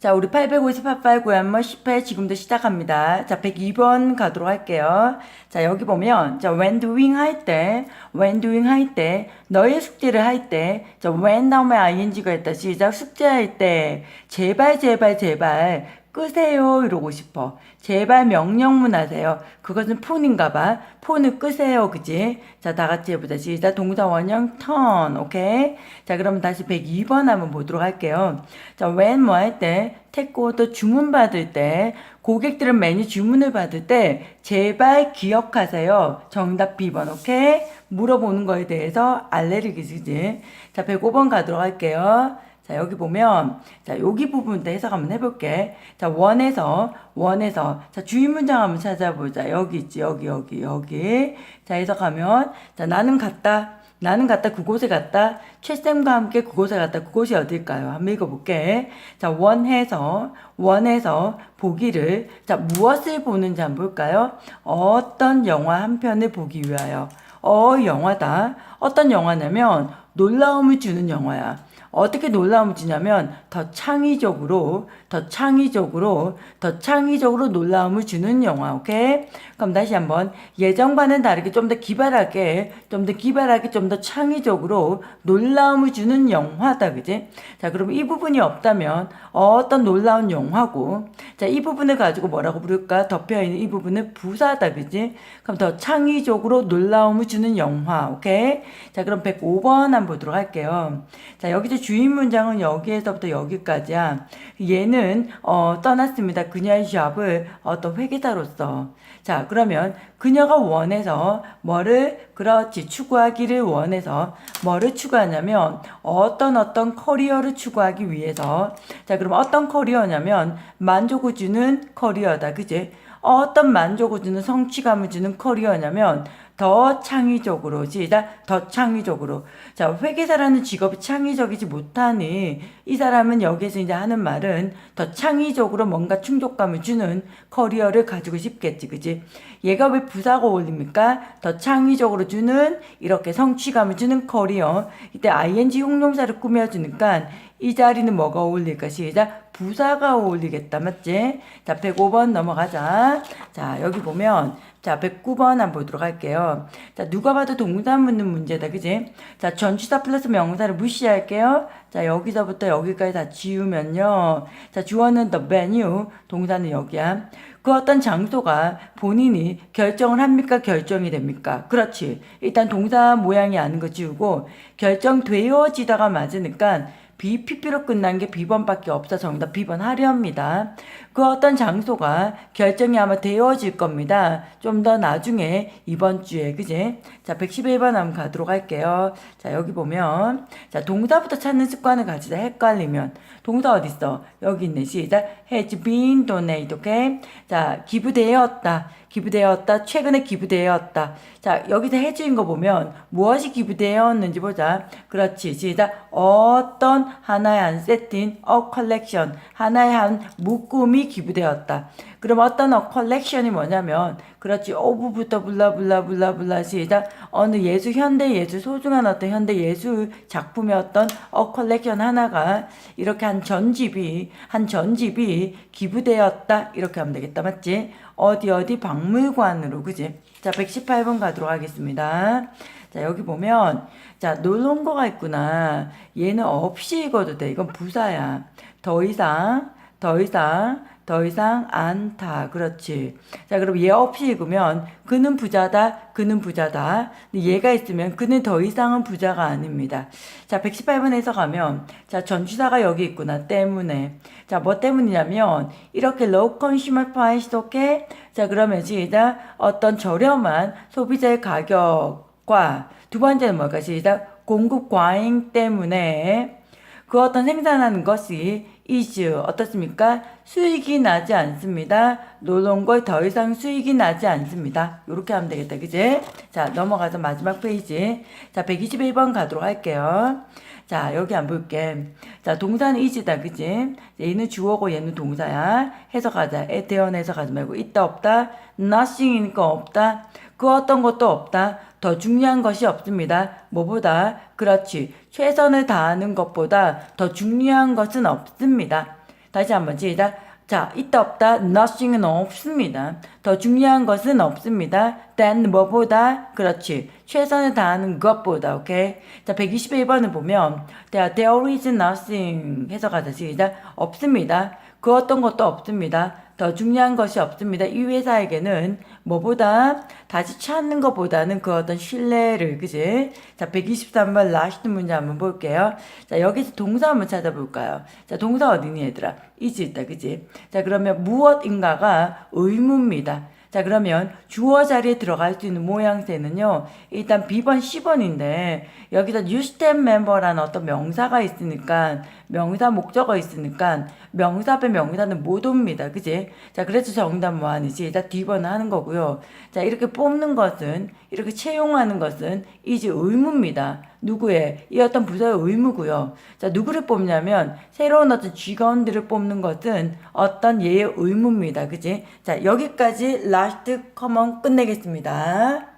자, 우리 858 구한말 10회 지금도 시작합니다. 자, 102번 가도록 할게요. 자, 여기 보면, 자, when doing 할 때, when doing 할 때, 너의 숙제를 할 때, 자, when 다음에 ing가 있다. 시작. 숙제할 때, 제발, 제발, 제발, 끄세요. 이러고 싶어. 제발 명령문 하세요. 그것은 폰인가 봐. 폰을 끄세요. 그지? 자, 다 같이 해보자. 시작. 동사 원형 turn. 오케이? 자, 그러면 다시 102번 한번 보도록 할게요. 자, when 뭐 할 때, 택고도 주문 받을 때, 고객들은 메뉴 주문을 받을 때, 제발 기억하세요. 정답 B번. 오케이? 물어보는 거에 대해서 알레르기지. 자, 105번 가도록 할게요. 자, 여기 보면, 자, 여기 부분도 해석 한번 해볼게. 자, 원에서, 원에서, 자, 주인 문장 한번 찾아보자. 여기 있지, 여기, 여기, 여기. 자, 해석하면, 자, 나는 갔다. 나는 갔다, 그곳에 갔다. 최쌤과 함께 그곳에 갔다. 그곳이 어딜까요? 한번 읽어볼게. 자, 원해서, 원해서 보기를, 자, 무엇을 보는지 한번 볼까요? 어떤 영화 한 편을 보기 위하여. 어, 영화다. 어떤 영화냐면, 놀라움을 주는 영화야. 어떻게 놀라움을 주냐면 더 창의적으로 더 창의적으로 더 창의적으로 놀라움을 주는 영화 오케이? 그럼 다시 한번 예전과는 다르게 좀 더 기발하게 좀 더 기발하게 좀 더 창의적으로 놀라움을 주는 영화다 그지? 자 그럼 이 부분이 없다면 어떤 놀라운 영화고 자 이 부분을 가지고 뭐라고 부를까 덮여 있는 이 부분을 부사다 그지 그럼 더 창의적으로 놀라움을 주는 영화 오케이 자 그럼 105번 한번 보도록 할게요 자 여기서 주인 문장은 여기에서부터 여기까지야. 얘는 어, 떠났습니다. 그녀의 샵을 어떤 회계사로서. 자 그러면 그녀가 원해서 뭐를 그렇지 추구하기를 원해서 뭐를 추구하냐면 어떤 어떤 커리어를 추구하기 위해서 자 그럼 어떤 커리어냐면 만족을 주는 커리어다 그지? 어떤 만족을 주는 성취감을 주는 커리어냐면 더 창의적으로 시작. 더 창의적으로. 자 회계사라는 직업이 창의적이지 못하니 이 사람은 여기서 이제 하는 말은 더 창의적으로 뭔가 충족감을 주는 커리어를 가지고 싶겠지 그지? 얘가 왜 부사가 어울립니까? 더 창의적으로 주는 이렇게 성취감을 주는 커리어. 이때 ing 형용사를 꾸며주니까 이 자리는 뭐가 어울릴까? 시작. 부사가 어울리겠다. 맞지? 자, 105번 넘어가자. 자, 여기 보면, 자, 109번 한번 보도록 할게요. 자, 누가 봐도 동사 묻는 문제다. 그지? 자, 전치사 플러스 명사를 무시할게요. 자, 여기서부터 여기까지 다 지우면요. 자, 주어는 the venue, 동사는 여기야. 그 어떤 장소가 본인이 결정을 합니까? 결정이 됩니까? 그렇지. 일단 동사 모양이 아는 거 지우고, 결정되어지다가 맞으니까, BPP로 끝난 게 B번밖에 없어 정답 B번 하려합니다. 그 어떤 장소가 결정이 아마 되어질 겁니다. 좀 더 나중에 이번 주에 그지? 자 111번 한번 가도록 할게요. 자 여기 보면 자 동사부터 찾는 습관을 가지자 헷갈리면 동사 어디 있어? 여기 있네 시작 has been donated 오케이? 자 기부되었다. 기부되었다. 최근에 기부되었다. 자, 여기서 해주인 거 보면 무엇이 기부되었는지 보자. 그렇지. 시작. 어떤 하나의 한 세팅, 어 컬렉션, 하나의 한 묶음이 기부되었다. 그럼 어떤 어 컬렉션이 뭐냐면 그렇지. 오브부터 블라블라블라블라 시작. 어느 예술 현대 예술 소중한 어떤 현대 예술 작품의 어떤 어 컬렉션 하나가 이렇게 한 전집이 한 전집이 기부되었다. 이렇게 하면 되겠다. 맞지? 어디 어디 박물관으로 그지? 자 118번 가도록 하겠습니다. 자 여기 보면 자 놀러온거가 있구나. 얘는 없이 읽어도 돼. 이건 부사야. 더 이상 더 이상 더 이상 않다. 그렇지. 자, 그럼 얘 없이 읽으면 그는 부자다. 그는 부자다. 근데 얘가 있으면 그는 더 이상은 부자가 아닙니다. 자, 118번에서 가면 자, 전치사가 여기 있구나. 때문에. 자, 뭐 때문이냐면 이렇게 low consumer price 오케이? 자, 그러면 시작. 어떤 저렴한 소비자의 가격과 두 번째는 뭘까? 시작. 공급 과잉 때문에 그 어떤 생산하는 것이 is 어떻습니까? 수익이 나지 않습니다. 놀러온 걸더 이상 수익이 나지 않습니다. 이렇게 하면 되겠다. 그지? 자, 넘어가서 마지막 페이지. 자, 121번 가도록 할게요. 자, 여기 안 볼게. 자, 동사는 is다. 그지? 얘는 주어고 얘는 동사야. 해석하자. 에 대언 해석하지 말고 있다 없다. nothing이니까 없다. 그 어떤 것도 없다. 더 중요한 것이 없습니다. 뭐보다 그렇지 최선을 다하는 것보다 더 중요한 것은 없습니다. 다시 한번 시작. 자, 있다 없다 nothing은 없습니다. 더 중요한 것은 없습니다. than 뭐보다 그렇지. 최선을 다하는 것보다 오케이. 자, 121번을 보면 there, is nothing 해석하자 시작. 없습니다. 그 어떤 것도 없습니다. 더 중요한 것이 없습니다. 이 회사에게는 뭐보다 다시 찾는 것보다는 그 어떤 신뢰를 그지? 자 123번 라스트 문제 한번 볼게요. 자 여기서 동사 한번 찾아볼까요? 자 동사 어디니 얘들아? 이지 있다 그지? 자 그러면 무엇인가가 의무입니다. 자 그러면 주어 자리에 들어갈 수 있는 모양새는요 일단 B번 C번인데 여기서 유스템 멤버라는 어떤 명사가 있으니까 명사 목적어 있으니까 명사 앞에 명사는 못 옵니다. 그지? 자 그래서 정답 뭐 아니지 자 D번 하는 거고요. 자 이렇게 뽑는 것은 이렇게 채용하는 것은 이제 의무입니다 누구의? 이 어떤 부서의 의무고요. 자 누구를 뽑냐면 새로운 어떤 직원들을 뽑는 것은 어떤 예의 의무입니다. 그지 자 여기까지 라스트 커먼 끝내겠습니다